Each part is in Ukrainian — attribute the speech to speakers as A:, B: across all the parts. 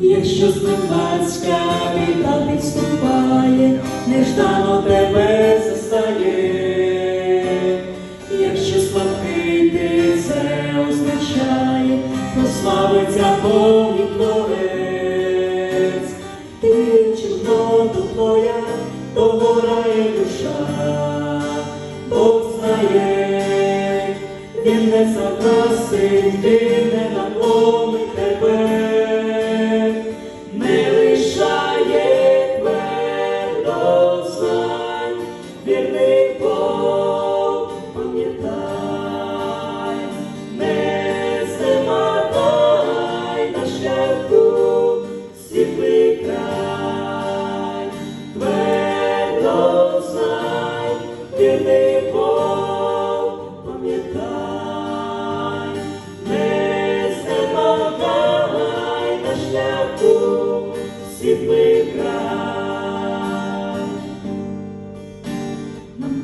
A: Якщо зненацька біда підступає, неждано тебе застає, якщо слабкий ти це означає, прославиться Бог і творець, ти чудота твоя, догорає душа, Бог знає, він не закрасить, він не надломить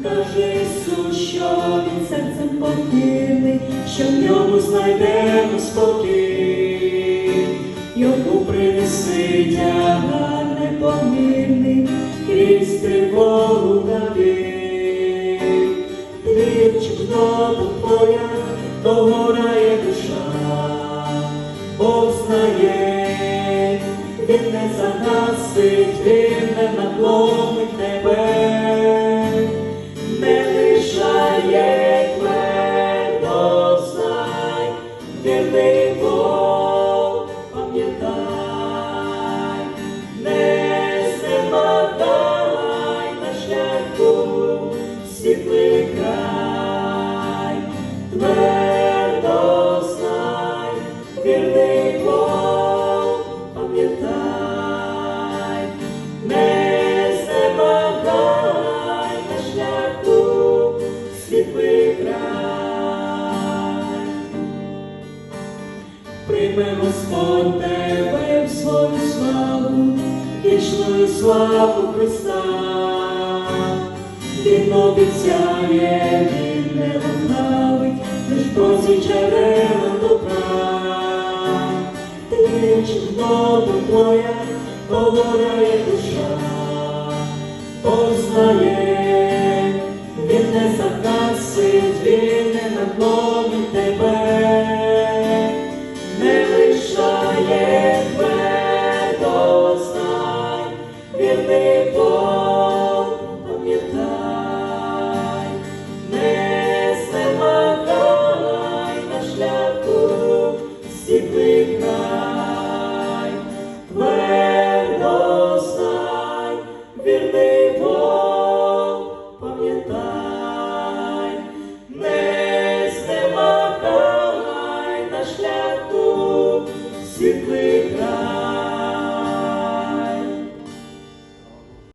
A: каже Ісус, він серцем покірний, що в ньому знайдемо спокій, йому принеси тягар непомірний, крізь тривогу дота твоя, догорає він не загасить, він не Прийме Господь тебе в свою славу, вічну славу Христа. Він обіцяє, він не лукавить, лиш просить джерела добра. Ти чудота твоя, погорає душа, познає, вірний Бог,